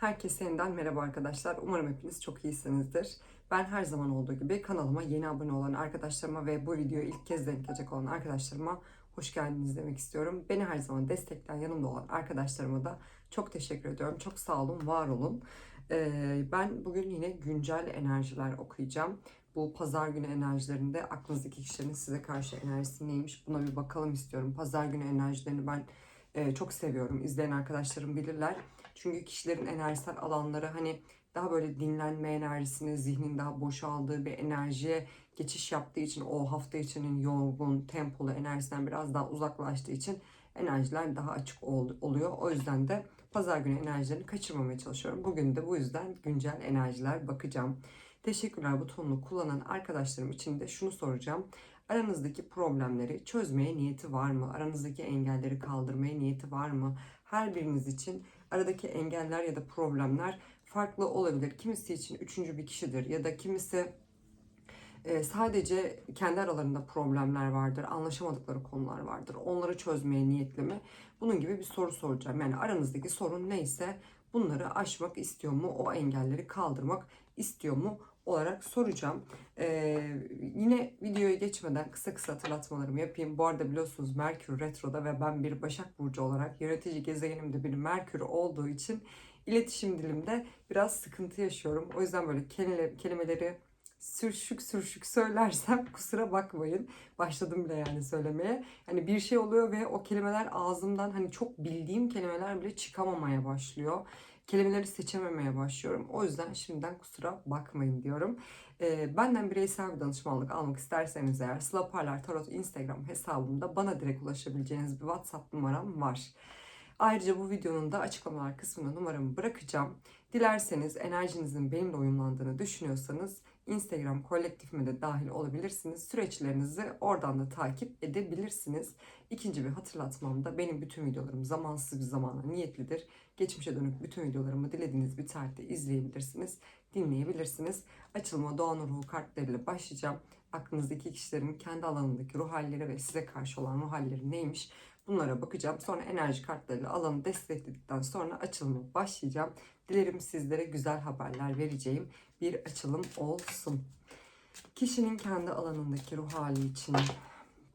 Herkese yeniden merhaba arkadaşlar. Umarım hepiniz çok iyisinizdir. Ben her zaman olduğu gibi kanalıma yeni abone olan arkadaşlarıma ve bu videoyu ilk kez denk gelecek olan arkadaşlarıma hoş geldiniz demek istiyorum. Beni her zaman destekleyen yanımda olan arkadaşlarıma da çok teşekkür ediyorum. Çok sağ olun, var olun. Ee, ben bugün yine güncel enerjiler okuyacağım. Bu pazar günü enerjilerinde aklınızdaki kişilerin size karşı enerjisi neymiş buna bir bakalım istiyorum. Pazar günü enerjilerini ben e, çok seviyorum. İzleyen arkadaşlarım bilirler. Çünkü kişilerin enerjisel alanları hani daha böyle dinlenme enerjisini, zihnin daha boşaldığı bir enerjiye geçiş yaptığı için o hafta içinin yorgun, tempolu enerjisinden biraz daha uzaklaştığı için enerjiler daha açık ol- oluyor. O yüzden de pazar günü enerjilerini kaçırmamaya çalışıyorum. Bugün de bu yüzden güncel enerjiler bakacağım. Teşekkürler butonunu kullanan arkadaşlarım için de şunu soracağım. Aranızdaki problemleri çözmeye niyeti var mı? Aranızdaki engelleri kaldırmaya niyeti var mı? Her biriniz için aradaki engeller ya da problemler farklı olabilir. Kimisi için üçüncü bir kişidir ya da kimisi e, sadece kendi aralarında problemler vardır, anlaşamadıkları konular vardır. Onları çözmeye niyetli mi? Bunun gibi bir soru soracağım. Yani aranızdaki sorun neyse bunları aşmak istiyor mu? O engelleri kaldırmak istiyor mu? Olarak soracağım. Ee, yine videoya geçmeden kısa kısa hatırlatmalarımı yapayım. Bu arada biliyorsunuz Merkür Retro'da ve ben bir Başak Burcu olarak yönetici gezegenimde bir Merkür olduğu için iletişim dilimde biraz sıkıntı yaşıyorum. O yüzden böyle kelime, kelimeleri sürşük sürşük söylersem kusura bakmayın. Başladım bile yani söylemeye. Hani bir şey oluyor ve o kelimeler ağzımdan hani çok bildiğim kelimeler bile çıkamamaya başlıyor kelimeleri seçememeye başlıyorum. O yüzden şimdiden kusura bakmayın diyorum. E, benden bireysel bir danışmanlık almak isterseniz eğer Sıla Parlar Tarot Instagram hesabımda bana direkt ulaşabileceğiniz bir WhatsApp numaram var. Ayrıca bu videonun da açıklamalar kısmına numaramı bırakacağım. Dilerseniz enerjinizin benimle uyumlandığını düşünüyorsanız Instagram kolektifime de dahil olabilirsiniz. Süreçlerinizi oradan da takip edebilirsiniz. İkinci bir hatırlatmam da benim bütün videolarım zamansız bir zamana niyetlidir. Geçmişe dönük bütün videolarımı dilediğiniz bir tarihte izleyebilirsiniz, dinleyebilirsiniz. Açılma Doğan Ruhu kartlarıyla başlayacağım. Aklınızdaki kişilerin kendi alanındaki ruh halleri ve size karşı olan ruh halleri neymiş? Bunlara bakacağım. Sonra enerji kartlarıyla alanı destekledikten sonra açılımı başlayacağım. Dilerim sizlere güzel haberler vereceğim bir açılım olsun. Kişinin kendi alanındaki ruh hali için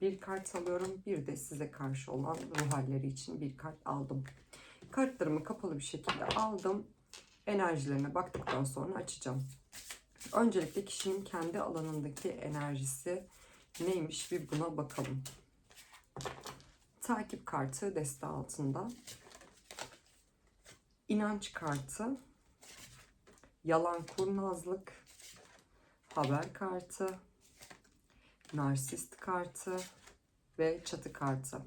bir kart alıyorum. Bir de size karşı olan ruh halleri için bir kart aldım. Kartlarımı kapalı bir şekilde aldım. Enerjilerine baktıktan sonra açacağım. Öncelikle kişinin kendi alanındaki enerjisi neymiş bir buna bakalım. Takip kartı deste altında. İnanç kartı. Yalan kurnazlık. Haber kartı. Narsist kartı. Ve çatı kartı.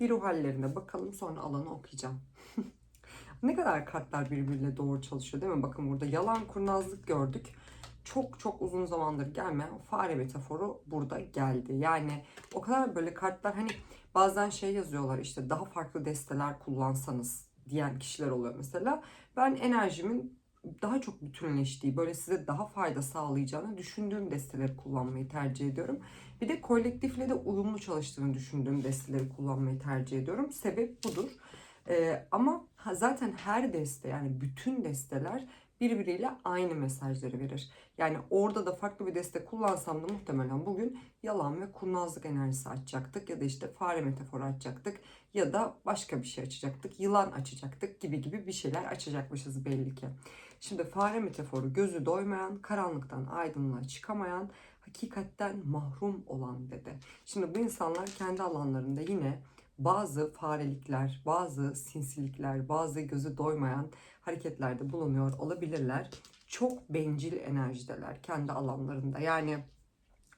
Bir ruh hallerine bakalım sonra alanı okuyacağım. ne kadar kartlar birbiriyle doğru çalışıyor değil mi? Bakın burada yalan kurnazlık gördük. Çok çok uzun zamandır gelmeyen fare metaforu burada geldi. Yani o kadar böyle kartlar hani bazen şey yazıyorlar işte daha farklı desteler kullansanız diyen kişiler oluyor mesela. Ben enerjimin daha çok bütünleştiği, böyle size daha fayda sağlayacağını düşündüğüm desteleri kullanmayı tercih ediyorum. Bir de kolektifle de uyumlu çalıştığını düşündüğüm desteleri kullanmayı tercih ediyorum. Sebep budur. Ee, ama zaten her deste yani bütün desteler birbiriyle aynı mesajları verir. Yani orada da farklı bir deste kullansam da muhtemelen bugün yalan ve kurnazlık enerjisi açacaktık ya da işte fare metaforu açacaktık ya da başka bir şey açacaktık, yılan açacaktık gibi gibi bir şeyler açacakmışız belli ki. Şimdi fare metaforu gözü doymayan, karanlıktan aydınlığa çıkamayan, hakikatten mahrum olan dedi. Şimdi bu insanlar kendi alanlarında yine bazı farelikler, bazı sinsilikler, bazı gözü doymayan hareketlerde bulunuyor olabilirler. Çok bencil enerjideler kendi alanlarında. Yani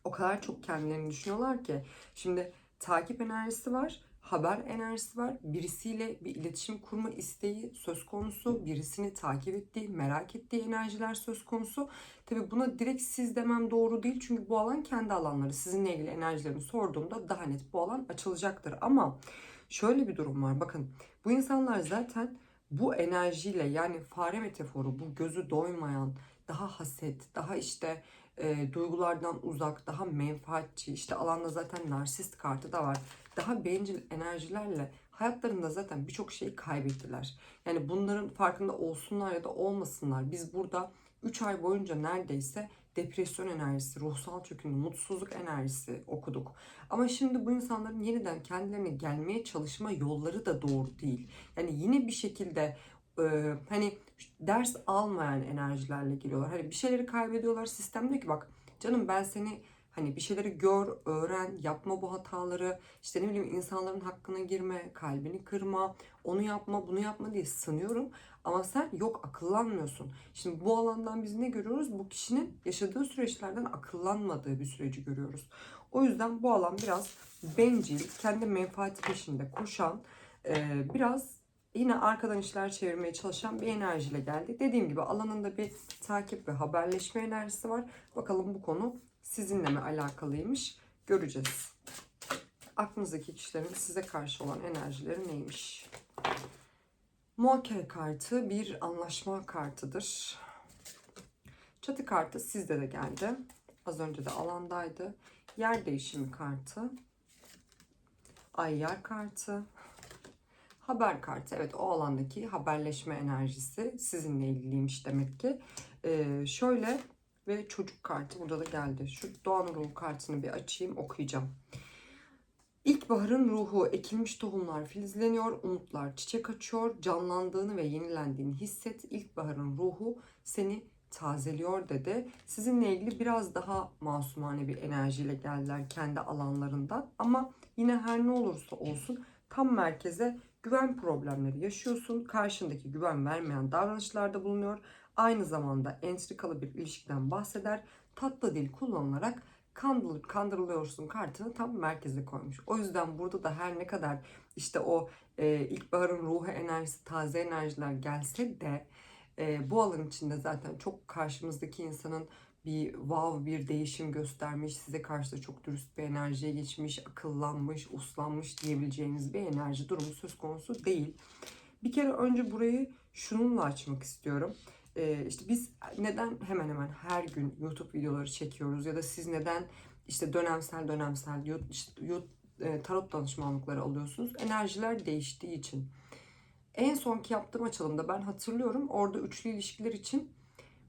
o kadar çok kendilerini düşünüyorlar ki. Şimdi takip enerjisi var, haber enerjisi var. Birisiyle bir iletişim kurma isteği söz konusu. Birisini takip ettiği, merak ettiği enerjiler söz konusu. Tabi buna direkt siz demem doğru değil. Çünkü bu alan kendi alanları. Sizinle ilgili enerjilerini sorduğumda daha net bu alan açılacaktır. Ama şöyle bir durum var. Bakın bu insanlar zaten bu enerjiyle yani fare metaforu bu gözü doymayan daha haset daha işte e, duygulardan uzak daha menfaatçi işte alanda zaten narsist kartı da var daha bencil enerjilerle hayatlarında zaten birçok şeyi kaybettiler. Yani bunların farkında olsunlar ya da olmasınlar. Biz burada 3 ay boyunca neredeyse depresyon enerjisi, ruhsal çöküntü, mutsuzluk enerjisi okuduk. Ama şimdi bu insanların yeniden kendilerine gelmeye çalışma yolları da doğru değil. Yani yine bir şekilde e, hani ders almayan enerjilerle geliyorlar. Hani bir şeyleri kaybediyorlar. Sistem diyor ki bak canım ben seni hani bir şeyleri gör, öğren, yapma bu hataları. işte ne bileyim insanların hakkına girme, kalbini kırma, onu yapma, bunu yapma diye sınıyorum. Ama sen yok akıllanmıyorsun. Şimdi bu alandan biz ne görüyoruz? Bu kişinin yaşadığı süreçlerden akıllanmadığı bir süreci görüyoruz. O yüzden bu alan biraz bencil, kendi menfaati peşinde koşan, e, biraz yine arkadan işler çevirmeye çalışan bir enerjiyle geldi. Dediğim gibi alanında bir takip ve haberleşme enerjisi var. Bakalım bu konu sizinle mi alakalıymış göreceğiz. Aklınızdaki kişilerin size karşı olan enerjileri neymiş? Muhakkere kartı bir anlaşma kartıdır. Çatı kartı sizde de geldi. Az önce de alandaydı. Yer değişimi kartı. Ayyar kartı. Haber kartı. Evet o alandaki haberleşme enerjisi sizinle ilgiliymiş demek ki. Ee, şöyle ve çocuk kartı burada da geldi. Şu Doğan Ruhu kartını bir açayım okuyacağım. İlkbaharın ruhu ekilmiş tohumlar filizleniyor, umutlar çiçek açıyor, canlandığını ve yenilendiğini hisset. İlkbaharın ruhu seni tazeliyor dedi. Sizinle ilgili biraz daha masumane bir enerjiyle geldiler kendi alanlarından. Ama yine her ne olursa olsun tam merkeze güven problemleri yaşıyorsun. Karşındaki güven vermeyen davranışlarda bulunuyor. Aynı zamanda entrikalı bir ilişkiden bahseder. Tatlı dil kullanılarak kandırılıp kandırılıyorsun kartını tam merkeze koymuş. O yüzden burada da her ne kadar işte o e, ilkbaharın ruhu enerjisi, taze enerjiler gelse de e, bu alan içinde zaten çok karşımızdaki insanın bir wow bir değişim göstermiş, size karşı da çok dürüst bir enerjiye geçmiş, akıllanmış, uslanmış diyebileceğiniz bir enerji durumu söz konusu değil. Bir kere önce burayı şununla açmak istiyorum. Ee, işte biz neden hemen hemen her gün YouTube videoları çekiyoruz ya da siz neden işte dönemsel dönemsel e, tarot danışmanlıkları alıyorsunuz? Enerjiler değiştiği için. En sonki yaptığım açılımda ben hatırlıyorum orada üçlü ilişkiler için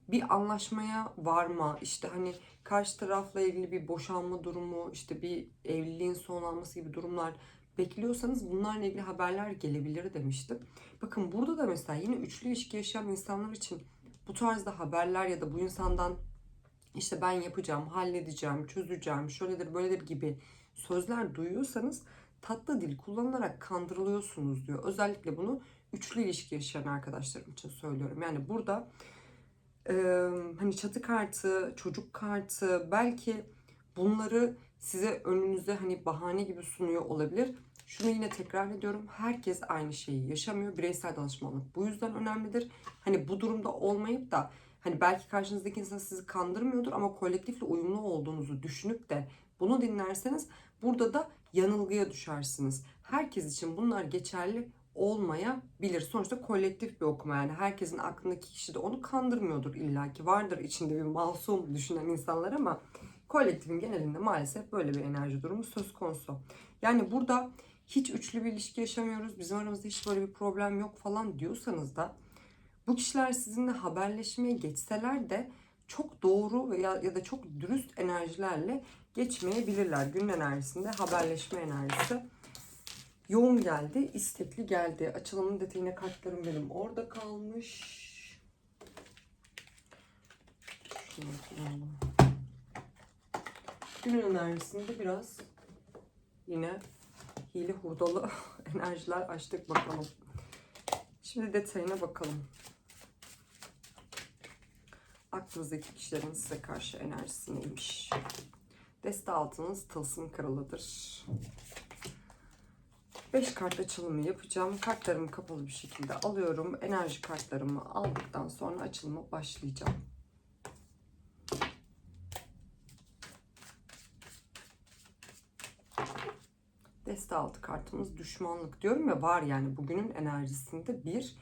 bir anlaşmaya varma, işte hani karşı tarafla ilgili bir boşanma durumu, işte bir evliliğin sonlanması gibi durumlar bekliyorsanız bunlarla ilgili haberler gelebilir demiştim. Bakın burada da mesela yine üçlü ilişki yaşayan insanlar için bu tarzda haberler ya da bu insandan işte ben yapacağım, halledeceğim, çözeceğim, şöyledir böyledir gibi sözler duyuyorsanız tatlı dil kullanılarak kandırılıyorsunuz diyor. Özellikle bunu üçlü ilişki yaşayan arkadaşlarım için söylüyorum. Yani burada e, hani çatı kartı, çocuk kartı belki bunları size önünüzde hani bahane gibi sunuyor olabilir. Şunu yine tekrar ediyorum. Herkes aynı şeyi yaşamıyor. Bireysel danışmanlık bu yüzden önemlidir. Hani bu durumda olmayıp da hani belki karşınızdaki insan sizi kandırmıyordur ama kolektifle uyumlu olduğunuzu düşünüp de bunu dinlerseniz burada da yanılgıya düşersiniz. Herkes için bunlar geçerli olmayabilir. Sonuçta kolektif bir okuma yani herkesin aklındaki kişi de onu kandırmıyordur illaki. Vardır içinde bir masum düşünen insanlar ama kolektifin genelinde maalesef böyle bir enerji durumu söz konusu. Yani burada hiç üçlü bir ilişki yaşamıyoruz, bizim aramızda hiç böyle bir problem yok falan diyorsanız da bu kişiler sizinle haberleşmeye geçseler de çok doğru veya ya da çok dürüst enerjilerle geçmeyebilirler. Gün enerjisinde haberleşme enerjisi yoğun geldi, istekli geldi. Açılımın detayına kartlarım benim orada kalmış. Günün enerjisinde biraz yine hile hurdalı enerjiler açtık bakalım. Şimdi detayına bakalım. Aklınızdaki kişilerin size karşı enerjisi neymiş? Deste altınız tılsım kralıdır. 5 kart açılımı yapacağım. Kartlarımı kapalı bir şekilde alıyorum. Enerji kartlarımı aldıktan sonra açılıma başlayacağım. Deste altı kartımız düşmanlık diyorum ya var yani bugünün enerjisinde bir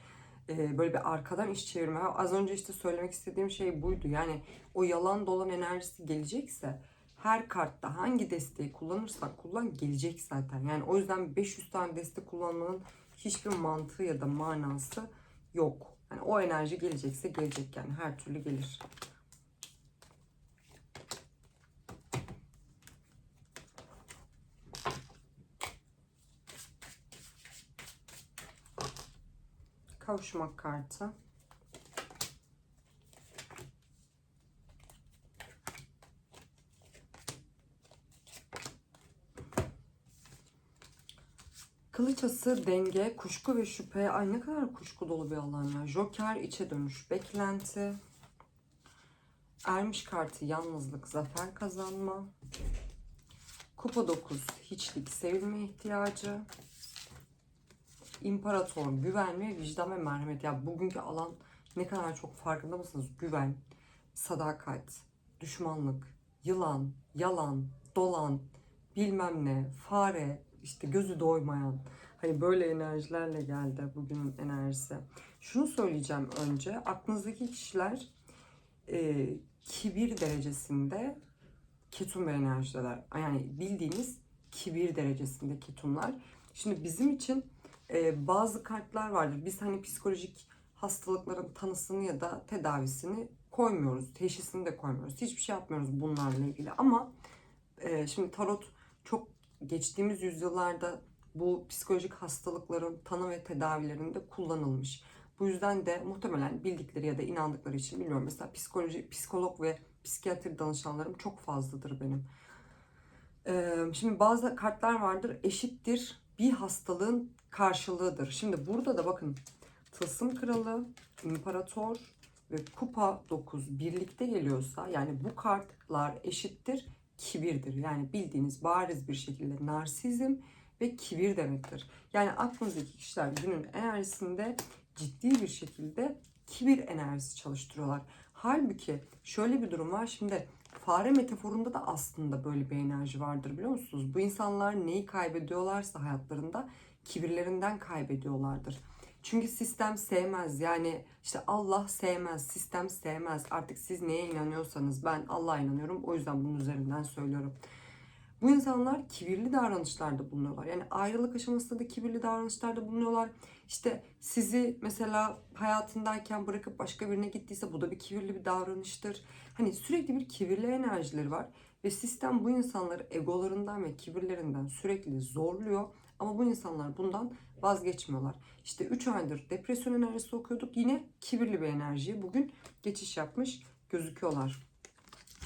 e, böyle bir arkadan iş çevirme. Az önce işte söylemek istediğim şey buydu. Yani o yalan dolan enerjisi gelecekse her kartta hangi desteği kullanırsak kullan gelecek zaten. Yani o yüzden 500 tane destek kullanmanın hiçbir mantığı ya da manası yok. Yani o enerji gelecekse gelecek yani her türlü gelir. Kavuşmak kartı. Kılıçası, denge, kuşku ve şüphe. Ay ne kadar kuşku dolu bir alan ya. Joker, içe dönüş, beklenti. Ermiş kartı, yalnızlık, zafer kazanma. Kupa 9, hiçlik, sevilme ihtiyacı. İmparator, güven ve vicdan ve merhamet. Ya bugünkü alan ne kadar çok farkında mısınız? Güven, sadakat, düşmanlık, yılan, yalan, dolan, bilmem ne, fare, işte gözü doymayan. Hani böyle enerjilerle geldi bugünün enerjisi. Şunu söyleyeceğim önce. Aklınızdaki kişiler e, kibir derecesinde ketum ve enerjiler. Yani bildiğiniz kibir derecesinde ketumlar. Şimdi bizim için e, bazı kartlar vardır. Biz hani psikolojik hastalıkların tanısını ya da tedavisini koymuyoruz. Teşhisini de koymuyoruz. Hiçbir şey yapmıyoruz bunlarla ilgili. Ama e, şimdi tarot çok geçtiğimiz yüzyıllarda bu psikolojik hastalıkların tanı ve tedavilerinde kullanılmış. Bu yüzden de muhtemelen bildikleri ya da inandıkları için bilmiyorum. Mesela psikoloji, psikolog ve psikiyatri danışanlarım çok fazladır benim. Ee, şimdi bazı kartlar vardır eşittir bir hastalığın karşılığıdır. Şimdi burada da bakın tılsım kralı, imparator ve kupa 9 birlikte geliyorsa yani bu kartlar eşittir kibirdir. Yani bildiğiniz bariz bir şekilde narsizm ve kibir demektir. Yani aklınızdaki kişiler günün enerjisinde ciddi bir şekilde kibir enerjisi çalıştırıyorlar. Halbuki şöyle bir durum var. Şimdi fare metaforunda da aslında böyle bir enerji vardır biliyor musunuz? Bu insanlar neyi kaybediyorlarsa hayatlarında kibirlerinden kaybediyorlardır. Çünkü sistem sevmez. Yani işte Allah sevmez, sistem sevmez. Artık siz neye inanıyorsanız ben Allah'a inanıyorum. O yüzden bunun üzerinden söylüyorum. Bu insanlar kibirli davranışlarda bulunuyorlar. Yani ayrılık aşamasında da kibirli davranışlarda bulunuyorlar. İşte sizi mesela hayatındayken bırakıp başka birine gittiyse bu da bir kibirli bir davranıştır. Hani sürekli bir kibirli enerjileri var ve sistem bu insanları egolarından ve kibirlerinden sürekli zorluyor. Ama bu insanlar bundan vazgeçmiyorlar. İşte 3 aydır depresyon enerjisi okuyorduk. Yine kibirli bir enerjiye bugün geçiş yapmış gözüküyorlar.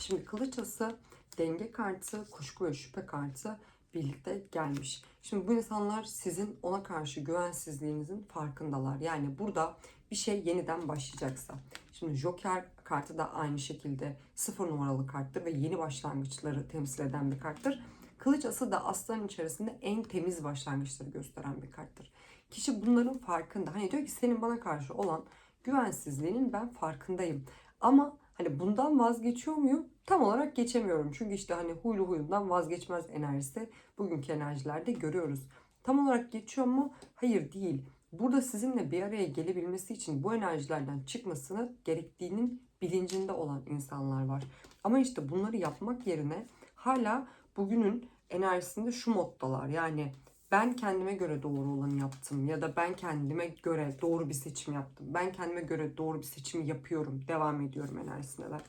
Şimdi kılıçası denge kartı, kuşku ve şüphe kartı birlikte gelmiş. Şimdi bu insanlar sizin ona karşı güvensizliğinizin farkındalar. Yani burada bir şey yeniden başlayacaksa. Şimdi Joker kartı da aynı şekilde sıfır numaralı karttır ve yeni başlangıçları temsil eden bir karttır. Kılıç ası da aslanın içerisinde en temiz başlangıçları gösteren bir karttır. Kişi bunların farkında. Hani diyor ki senin bana karşı olan güvensizliğinin ben farkındayım. Ama hani bundan vazgeçiyor muyum? Tam olarak geçemiyorum. Çünkü işte hani huylu huyundan vazgeçmez enerjisi bugünkü enerjilerde görüyoruz. Tam olarak geçiyor mu? Hayır değil. Burada sizinle bir araya gelebilmesi için bu enerjilerden çıkmasını gerektiğinin bilincinde olan insanlar var. Ama işte bunları yapmak yerine hala bugünün enerjisinde şu moddalar. Yani ben kendime göre doğru olanı yaptım ya da ben kendime göre doğru bir seçim yaptım. Ben kendime göre doğru bir seçimi yapıyorum, devam ediyorum enerjisindeler.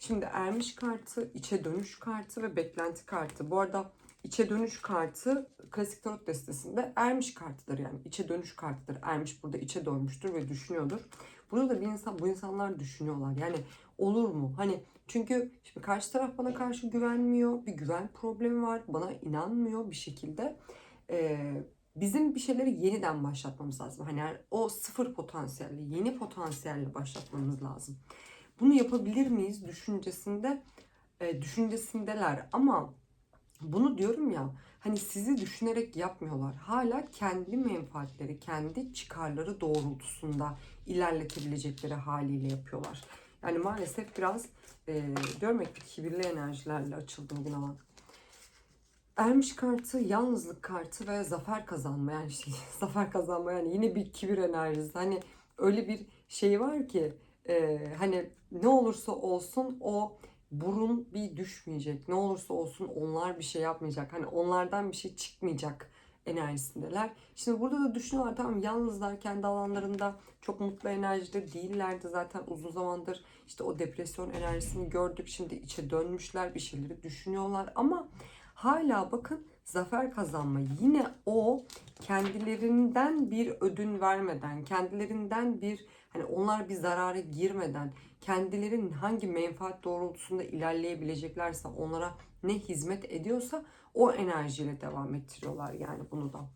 Şimdi ermiş kartı, içe dönüş kartı ve beklenti kartı. Bu arada içe dönüş kartı klasik tarot destesinde ermiş kartıdır yani. içe dönüş kartıdır. Ermiş burada içe dönmüştür ve düşünüyordur. Burada da bir insan, bu insanlar düşünüyorlar. Yani olur mu? Hani çünkü şimdi karşı taraf bana karşı güvenmiyor. Bir güven problemi var. Bana inanmıyor bir şekilde. Ee, bizim bir şeyleri yeniden başlatmamız lazım. Hani o sıfır potansiyelle, yeni potansiyelle başlatmamız lazım. Bunu yapabilir miyiz düşüncesinde e, düşüncesindeler ama bunu diyorum ya hani sizi düşünerek yapmıyorlar. Hala kendi menfaatleri, kendi çıkarları doğrultusunda ilerletebilecekleri haliyle yapıyorlar. Yani maalesef biraz e, diyorum ya kibirli enerjilerle açıldı bugün ama. Ermiş kartı, yalnızlık kartı ve zafer kazanma yani şey, zafer kazanma yani yine bir kibir enerjisi. Hani öyle bir şey var ki e, hani ne olursa olsun o burun bir düşmeyecek. Ne olursa olsun onlar bir şey yapmayacak. Hani onlardan bir şey çıkmayacak enerjisindeler. Şimdi burada da düşünüyorlar tamam yalnızlar kendi alanlarında çok mutlu enerjide değillerdi zaten uzun zamandır işte o depresyon enerjisini gördük şimdi içe dönmüşler bir şeyleri düşünüyorlar ama hala bakın zafer kazanma yine o kendilerinden bir ödün vermeden kendilerinden bir hani onlar bir zarara girmeden kendilerinin hangi menfaat doğrultusunda ilerleyebileceklerse onlara ne hizmet ediyorsa o enerjiyle devam ettiriyorlar yani bunu da.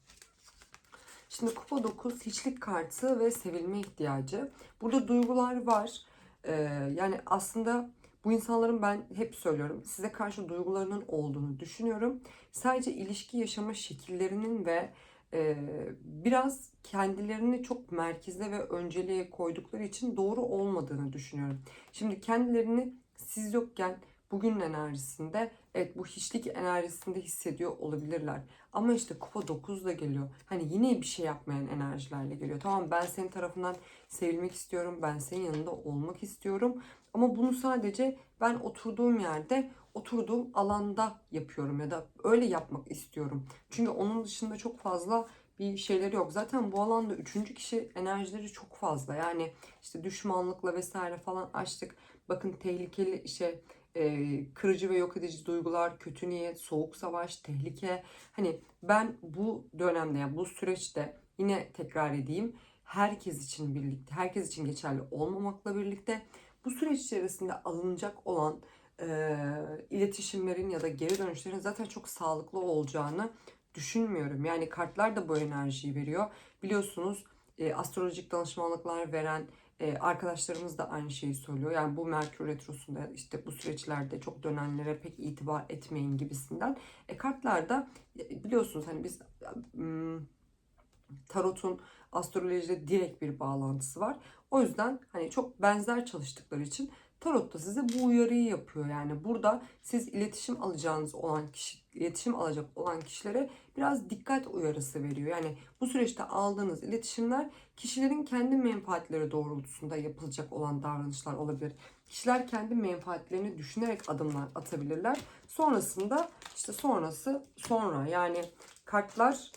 Şimdi kupa 9 hiçlik kartı ve sevilme ihtiyacı. Burada duygular var. Ee, yani aslında bu insanların ben hep söylüyorum size karşı duygularının olduğunu düşünüyorum. Sadece ilişki yaşama şekillerinin ve e, biraz kendilerini çok merkezde ve önceliğe koydukları için doğru olmadığını düşünüyorum. Şimdi kendilerini siz yokken bugünün enerjisinde evet bu hiçlik enerjisinde hissediyor olabilirler. Ama işte kupa 9 da geliyor. Hani yine bir şey yapmayan enerjilerle geliyor. Tamam ben senin tarafından sevilmek istiyorum. Ben senin yanında olmak istiyorum. Ama bunu sadece ben oturduğum yerde, oturduğum alanda yapıyorum ya da öyle yapmak istiyorum. Çünkü onun dışında çok fazla bir şeyleri yok. Zaten bu alanda üçüncü kişi enerjileri çok fazla. Yani işte düşmanlıkla vesaire falan açtık. Bakın tehlikeli şey e, kırıcı ve yok edici duygular, kötü niyet, soğuk savaş, tehlike. Hani ben bu dönemde yani bu süreçte yine tekrar edeyim herkes için birlikte, herkes için geçerli olmamakla birlikte bu süreç içerisinde alınacak olan e, iletişimlerin ya da geri dönüşlerin zaten çok sağlıklı olacağını düşünmüyorum. Yani kartlar da bu enerjiyi veriyor. Biliyorsunuz e, astrolojik danışmanlıklar veren e, arkadaşlarımız da aynı şeyi söylüyor. Yani bu Merkür Retrosu'nda işte bu süreçlerde çok dönenlere pek itibar etmeyin gibisinden. E, kartlarda e, biliyorsunuz hani biz m, tarotun astrolojide direkt bir bağlantısı var. O yüzden hani çok benzer çalıştıkları için tarot da size bu uyarıyı yapıyor. Yani burada siz iletişim alacağınız olan kişi, iletişim alacak olan kişilere biraz dikkat uyarısı veriyor. Yani bu süreçte aldığınız iletişimler kişilerin kendi menfaatleri doğrultusunda yapılacak olan davranışlar olabilir. Kişiler kendi menfaatlerini düşünerek adımlar atabilirler. Sonrasında işte sonrası sonra yani kartlar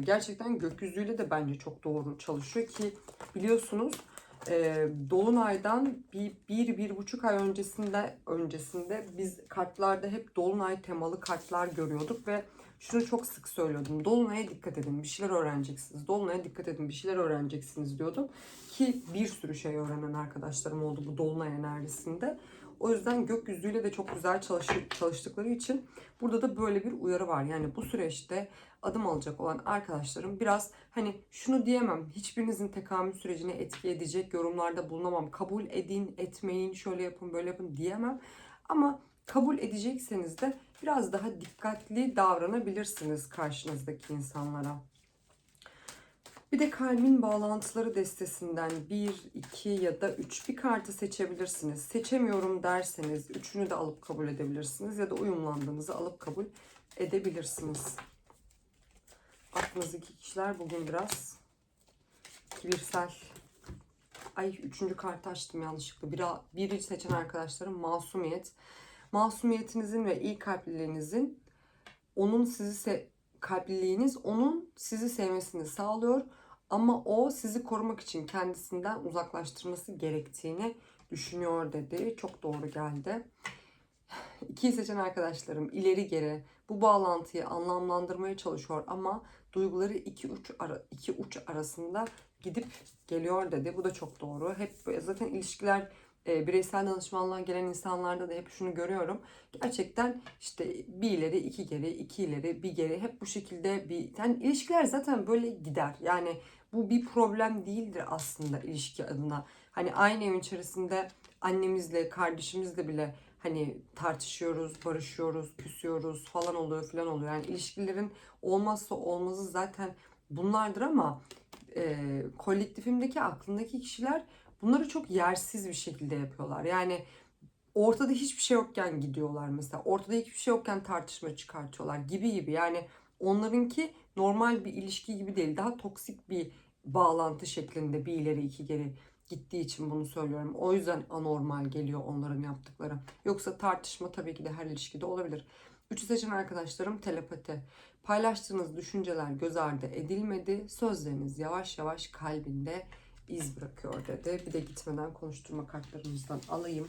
gerçekten gökyüzüyle de bence çok doğru çalışıyor ki biliyorsunuz e, Dolunay'dan bir, bir, bir buçuk ay öncesinde öncesinde biz kartlarda hep Dolunay temalı kartlar görüyorduk ve şunu çok sık söylüyordum. Dolunay'a dikkat edin, bir şeyler öğreneceksiniz. Dolunay'a dikkat edin, bir şeyler öğreneceksiniz diyordum. Ki bir sürü şey öğrenen arkadaşlarım oldu bu Dolunay enerjisinde. O yüzden gökyüzüyle de çok güzel çalıştık, çalıştıkları için burada da böyle bir uyarı var. Yani bu süreçte adım alacak olan arkadaşlarım biraz hani şunu diyemem. Hiçbirinizin tekamül sürecine etki edecek yorumlarda bulunamam. Kabul edin, etmeyin, şöyle yapın, böyle yapın diyemem. Ama kabul edecekseniz de biraz daha dikkatli davranabilirsiniz karşınızdaki insanlara. Bir de kalbin bağlantıları destesinden 1, 2 ya da 3 bir kartı seçebilirsiniz. Seçemiyorum derseniz üçünü de alıp kabul edebilirsiniz ya da uyumlandığınızı alıp kabul edebilirsiniz. Aklınızdaki kişiler bugün biraz kibirsel. Ay üçüncü kartı açtım yanlışlıkla. Bir, biri seçen arkadaşlarım masumiyet. Masumiyetinizin ve iyi kalpliliğinizin onun sizi se kalpliliğiniz onun sizi sevmesini sağlıyor. Ama o sizi korumak için kendisinden uzaklaştırması gerektiğini düşünüyor dedi. Çok doğru geldi. İkiyi seçen arkadaşlarım ileri geri bu bağlantıyı anlamlandırmaya çalışıyor ama duyguları iki uç ara, iki uç arasında gidip geliyor dedi. Bu da çok doğru. Hep zaten ilişkiler e, bireysel danışmanlığa gelen insanlarda da hep şunu görüyorum. Gerçekten işte bir ileri iki geri iki ileri bir geri hep bu şekilde bir yani ilişkiler zaten böyle gider. Yani bu bir problem değildir aslında ilişki adına. Hani aynı evin içerisinde annemizle kardeşimizle bile hani tartışıyoruz, barışıyoruz, küsüyoruz falan oluyor falan oluyor. Yani ilişkilerin olmazsa olmazı zaten bunlardır ama e, kolektifimdeki aklındaki kişiler bunları çok yersiz bir şekilde yapıyorlar. Yani ortada hiçbir şey yokken gidiyorlar mesela. Ortada hiçbir şey yokken tartışma çıkartıyorlar gibi gibi. Yani onlarınki normal bir ilişki gibi değil. Daha toksik bir bağlantı şeklinde bir ileri iki geri gittiği için bunu söylüyorum. O yüzden anormal geliyor onların yaptıkları. Yoksa tartışma tabii ki de her ilişkide olabilir. Üçü seçen arkadaşlarım telepati. Paylaştığınız düşünceler göz ardı edilmedi. Sözleriniz yavaş yavaş kalbinde iz bırakıyor dedi. Bir de gitmeden konuşturma kartlarımızdan alayım.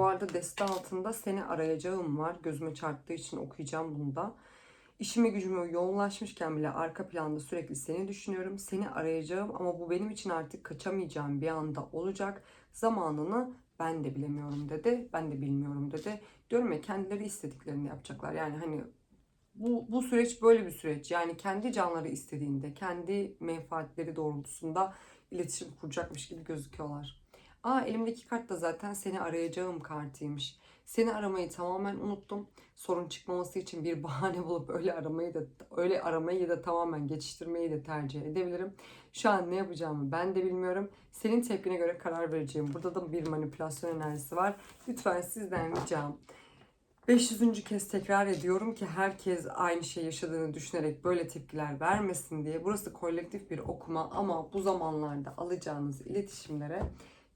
Bu arada deste altında seni arayacağım var. Gözüme çarptığı için okuyacağım bunu da. İşime gücüme yoğunlaşmışken bile arka planda sürekli seni düşünüyorum. Seni arayacağım ama bu benim için artık kaçamayacağım bir anda olacak. Zamanını ben de bilemiyorum dedi. Ben de bilmiyorum dedi. Diyorum ya kendileri istediklerini yapacaklar. Yani hani bu, bu süreç böyle bir süreç. Yani kendi canları istediğinde, kendi menfaatleri doğrultusunda iletişim kuracakmış gibi gözüküyorlar. Aa elimdeki kart da zaten seni arayacağım kartıymış. Seni aramayı tamamen unuttum. Sorun çıkmaması için bir bahane bulup öyle aramayı da öyle aramayı da tamamen geçiştirmeyi de tercih edebilirim. Şu an ne yapacağımı ben de bilmiyorum. Senin tepkine göre karar vereceğim. Burada da bir manipülasyon enerjisi var. Lütfen sizden ricam 500. kez tekrar ediyorum ki herkes aynı şey yaşadığını düşünerek böyle tepkiler vermesin diye. Burası kolektif bir okuma ama bu zamanlarda alacağınız iletişimlere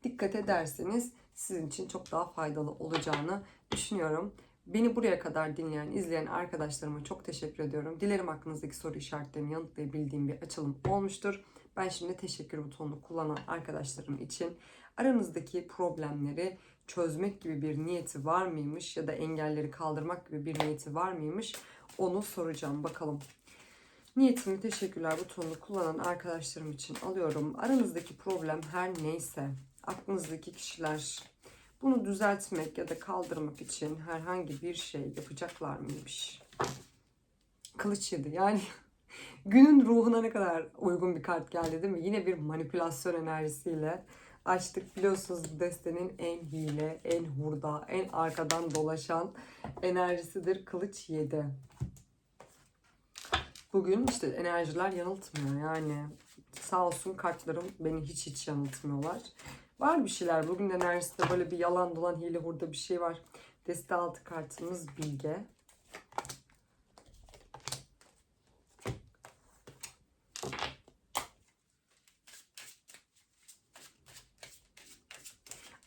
dikkat ederseniz sizin için çok daha faydalı olacağını düşünüyorum. Beni buraya kadar dinleyen, izleyen arkadaşlarıma çok teşekkür ediyorum. Dilerim aklınızdaki soru işaretlerini yanıtlayabildiğim bir açılım olmuştur. Ben şimdi teşekkür butonunu kullanan arkadaşlarım için aranızdaki problemleri çözmek gibi bir niyeti var mıymış ya da engelleri kaldırmak gibi bir niyeti var mıymış onu soracağım bakalım. Niyetimi teşekkürler butonunu kullanan arkadaşlarım için alıyorum. Aranızdaki problem her neyse aklınızdaki kişiler bunu düzeltmek ya da kaldırmak için herhangi bir şey yapacaklar mıymış? Kılıç yedi. Yani günün ruhuna ne kadar uygun bir kart geldi değil mi? Yine bir manipülasyon enerjisiyle açtık. Biliyorsunuz destenin en hile, en hurda, en arkadan dolaşan enerjisidir. Kılıç 7. Bugün işte enerjiler yanıltmıyor yani. Sağ olsun kartlarım beni hiç hiç yanıltmıyorlar. Var bir şeyler. Bugün enerjisinde böyle bir yalan dolan hile hurda bir şey var. Deste altı kartımız Bilge.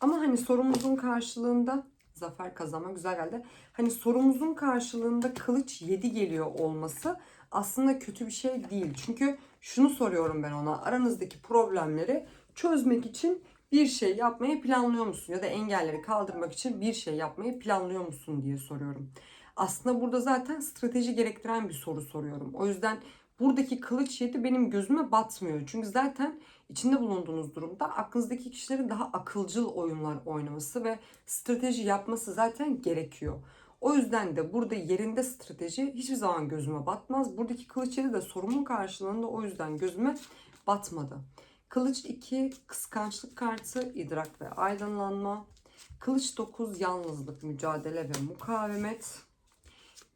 Ama hani sorumuzun karşılığında zafer kazanma güzel geldi. Hani sorumuzun karşılığında kılıç 7 geliyor olması aslında kötü bir şey değil. Çünkü şunu soruyorum ben ona. Aranızdaki problemleri çözmek için bir şey yapmayı planlıyor musun? Ya da engelleri kaldırmak için bir şey yapmayı planlıyor musun diye soruyorum. Aslında burada zaten strateji gerektiren bir soru soruyorum. O yüzden buradaki kılıç yedi benim gözüme batmıyor. Çünkü zaten içinde bulunduğunuz durumda aklınızdaki kişilerin daha akılcıl oyunlar oynaması ve strateji yapması zaten gerekiyor. O yüzden de burada yerinde strateji hiçbir zaman gözüme batmaz. Buradaki kılıç yedi de sorumun karşılığında o yüzden gözüme batmadı. Kılıç 2 kıskançlık kartı, idrak ve aydınlanma. Kılıç 9 yalnızlık, mücadele ve mukavemet.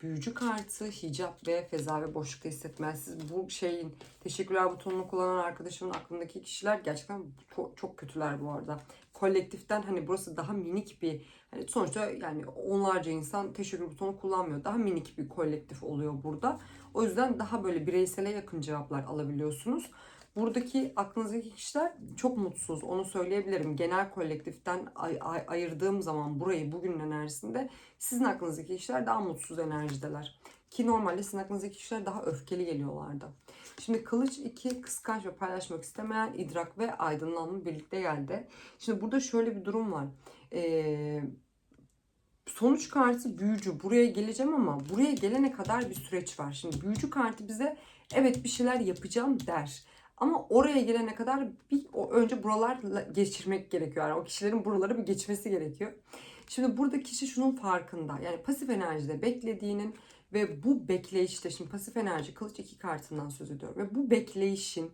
Büyücü kartı, hicap ve feza ve boşlukta hissetmezsiz. Bu şeyin teşekkürler butonunu kullanan arkadaşımın aklındaki kişiler gerçekten çok, çok kötüler bu arada. Kolektiften hani burası daha minik bir hani sonuçta yani onlarca insan teşekkür butonu kullanmıyor. Daha minik bir kolektif oluyor burada. O yüzden daha böyle bireysele yakın cevaplar alabiliyorsunuz. Buradaki aklınızdaki kişiler çok mutsuz. Onu söyleyebilirim. Genel kolektiften ay- ay- ayırdığım zaman burayı bugünün enerjisinde sizin aklınızdaki kişiler daha mutsuz enerjideler. Ki normalde sizin aklınızdaki kişiler daha öfkeli geliyorlardı. Şimdi kılıç 2 kıskanç ve paylaşmak istemeyen idrak ve aydınlanma birlikte geldi. Şimdi burada şöyle bir durum var. Ee, sonuç kartı büyücü. Buraya geleceğim ama buraya gelene kadar bir süreç var. Şimdi büyücü kartı bize evet bir şeyler yapacağım der. Ama oraya gelene kadar bir o önce buralarla geçirmek gerekiyor. Yani o kişilerin buraları bir geçmesi gerekiyor. Şimdi burada kişi şunun farkında. Yani pasif enerjide beklediğinin ve bu bekleyişte şimdi pasif enerji kılıç iki kartından söz ediyorum. Ve bu bekleyişin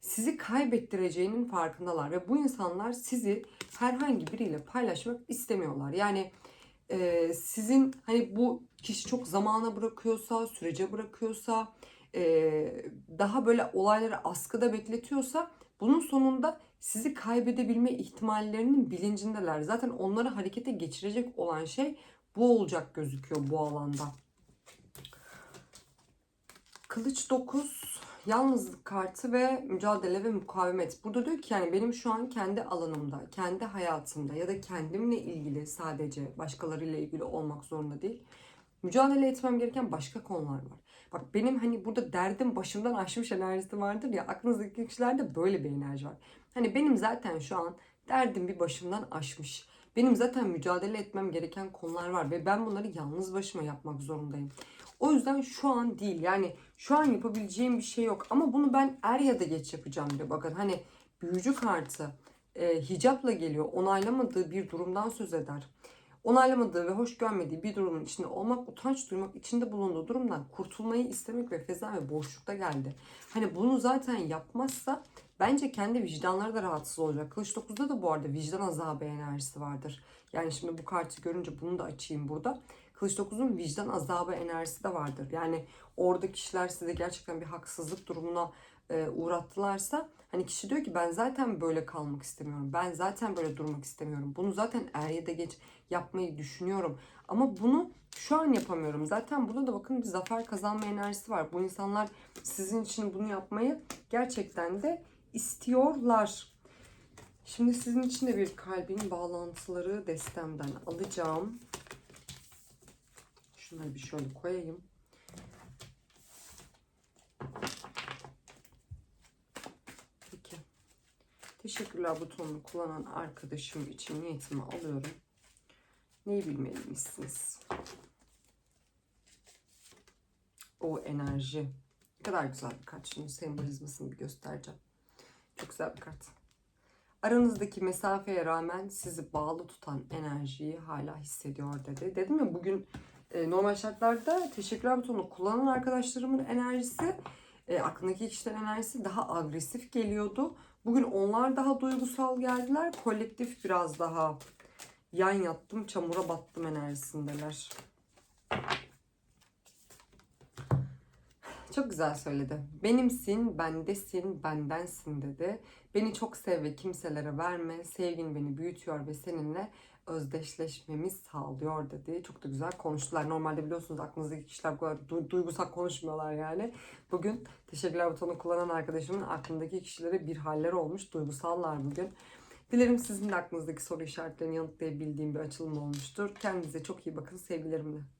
sizi kaybettireceğinin farkındalar. Ve bu insanlar sizi herhangi biriyle paylaşmak istemiyorlar. Yani e, sizin hani bu kişi çok zamana bırakıyorsa, sürece bırakıyorsa, daha böyle olayları askıda bekletiyorsa bunun sonunda sizi kaybedebilme ihtimallerinin bilincindeler. Zaten onları harekete geçirecek olan şey bu olacak gözüküyor bu alanda. Kılıç 9 yalnızlık kartı ve mücadele ve mukavemet. Burada diyor ki yani benim şu an kendi alanımda, kendi hayatımda ya da kendimle ilgili sadece başkalarıyla ilgili olmak zorunda değil. Mücadele etmem gereken başka konular var. Bak benim hani burada derdim başımdan aşmış enerjisi vardır ya aklınızdaki kişilerde böyle bir enerji var. Hani benim zaten şu an derdim bir başımdan aşmış. Benim zaten mücadele etmem gereken konular var ve ben bunları yalnız başıma yapmak zorundayım. O yüzden şu an değil yani şu an yapabileceğim bir şey yok ama bunu ben er ya da geç yapacağım diyor. Bakın hani büyücü kartı e, hicapla geliyor onaylamadığı bir durumdan söz eder. Onaylamadığı ve hoş görmediği bir durumun içinde olmak, utanç duymak, içinde bulunduğu durumdan kurtulmayı istemek ve feza ve boşlukta geldi. Hani bunu zaten yapmazsa bence kendi vicdanları da rahatsız olacak. Kılıç 9'da da bu arada vicdan azabı enerjisi vardır. Yani şimdi bu kartı görünce bunu da açayım burada. Kılıç 9'un vicdan azabı enerjisi de vardır. Yani orada kişiler size gerçekten bir haksızlık durumuna e, uğrattılarsa hani kişi diyor ki ben zaten böyle kalmak istemiyorum. Ben zaten böyle durmak istemiyorum. Bunu zaten er ya da geç yapmayı düşünüyorum. Ama bunu şu an yapamıyorum. Zaten burada da bakın bir zafer kazanma enerjisi var. Bu insanlar sizin için bunu yapmayı gerçekten de istiyorlar. Şimdi sizin için de bir kalbin bağlantıları destemden alacağım. Şunları bir şöyle koyayım. Peki. Teşekkürler butonunu kullanan arkadaşım için niyetimi alıyorum. Neyi bilmeliymişsiniz? O enerji. Ne kadar güzel bir kart. Şimdi sembolizmasını bir göstereceğim. Çok güzel bir kart. Aranızdaki mesafeye rağmen sizi bağlı tutan enerjiyi hala hissediyor dedi. Dedim ya bugün normal şartlarda teşekkürler butonunu kullanan arkadaşlarımın enerjisi, e, aklındaki kişilerin enerjisi daha agresif geliyordu. Bugün onlar daha duygusal geldiler. Kolektif biraz daha yan yattım, çamura battım enerjisindeler. Çok güzel söyledi. Benimsin, bendesin, bendensin dedi. Beni çok sev ve kimselere verme. Sevgin beni büyütüyor ve seninle özdeşleşmemi sağlıyor dedi. Çok da güzel konuştular. Normalde biliyorsunuz aklınızdaki kişiler bu kadar du- duygusal konuşmuyorlar yani. Bugün teşekkürler butonu kullanan arkadaşımın aklındaki kişilere bir haller olmuş. Duygusallar bugün. Dilerim sizin de aklınızdaki soru işaretlerini yanıtlayabildiğim bir açılım olmuştur. Kendinize çok iyi bakın. Sevgilerimle.